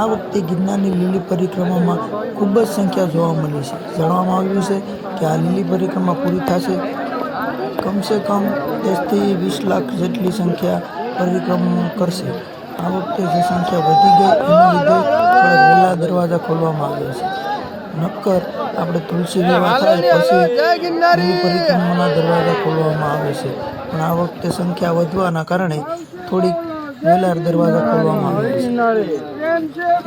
આ વખતે ગિરનારની લીલી પરિક્રમામાં ખૂબ જ સંખ્યા જોવા મળી છે. જાણવામાં આવ્યું છે કે આ લીલી પરિક્રમા પૂરી થશે. કમસે કમ દસથી વીસ લાખ જેટલી સંખ્યા પરિક્રમા કરશે. આ વખતે જે સંખ્યા વધી ગઈ એના લીધે થોડા વહેલા દરવાજા ખોલવામાં આવ્યા છે. નક્કર આપણે તુલસી વિવાહ થાય પછી લીલી પરિક્રમાના દરવાજા ખોલવામાં આવે છે. પણ આ વખતે સંખ્યા વધવાના કારણે થોડીક વહેલા દરવાજા ખોલવામાં આવે છે.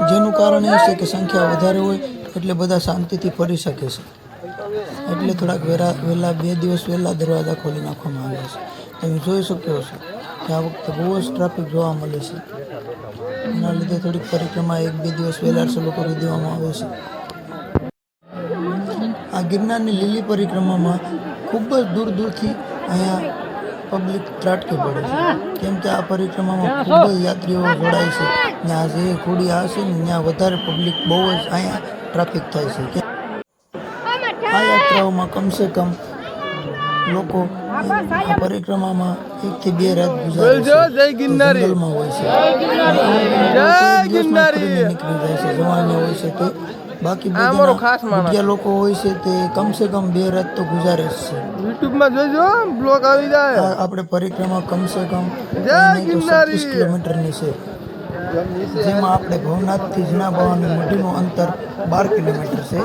જેનું કારણ એ છે કે સંખ્યા વધારે હોય એટલે બધા શાંતિથી ફરી શકે છે. એટલે થોડાક વેરા વહેલા બે દિવસ વહેલા દરવાજા ખોલી નાખવામાં આવ્યા છે. તમે જોઈ શક્યો છો કે આ વખતે બહુ જ ટ્રાફિક જોવા મળે છે. એના લીધે થોડીક પરિક્રમા એક બે દિવસ વહેલા શરૂ કરી દેવામાં આવે છે. આ ગિરનારની લીલી પરિક્રમામાં ખૂબ જ દૂર દૂરથી અહીંયા પબ્લિક ત્રાટકી પડે છે. કેમ કે આ પરિક્રમામાં ખૂબ જ યાત્રીઓ જોડાય છે. ત્યાં જે ખુડી આવશે ને ત્યાં વધારે પબ્લિક બહુ જ અહીંયા ટ્રાફિક થાય છે. આ યાત્રાઓમાં કમસે કમ લોકો આ પરિક્રમામાં એકથી બે રાત ગુજારે છે. જંગલમાં હોય છે. જવાનિયા હોય છે તે બાકી અમારો ખાસ માણસ. લોકો હોય છે તે કમસે કમ બે રાત તો ગુજારે જ છે. યુટ્યુબમાં જોજો બ્લોગ આવી જાય. આપણે પરિક્રમા કમસે કમ જય નહીં તો ગિરનારી. કિલોમીટરની છે. જેમાં આપણે ભવનાથથી ઝીણા બાવાની મઢીનું અંતર બાર કિલોમીટર છે.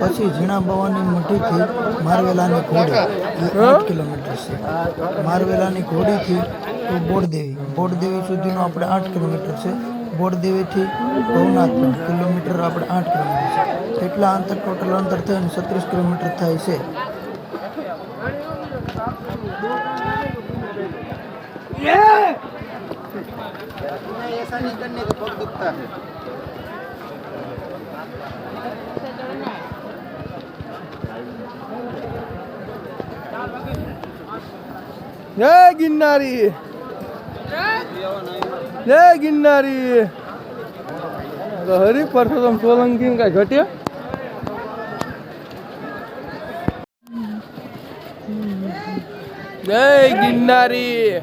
પછી ઝીણા બાવાની મઢીથી મારવેલાની ઘોડી આઠ કિલોમીટર છે. મારવેલાની ઘોડીથી તો બોરદેવી બોરદેવી સુધીનો આપણે આઠ કિલોમીટર છે. બોરદેવીથી ભવનાથ કિલોમીટર આપણે આઠ કિલોમીટર છે. એટલા અંતર ટોટલ અંતર થઈને છત્રીસ કિલોમીટર થાય છે. જય ગિરનારી. જય ગિરનારી. હરી પરસોત્તમ સોલંકી કઈ ઘટ્યા? જય ગિરનારી.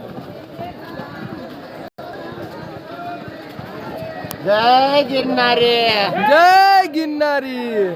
જય ગિરનારી. જય ગિરનારી.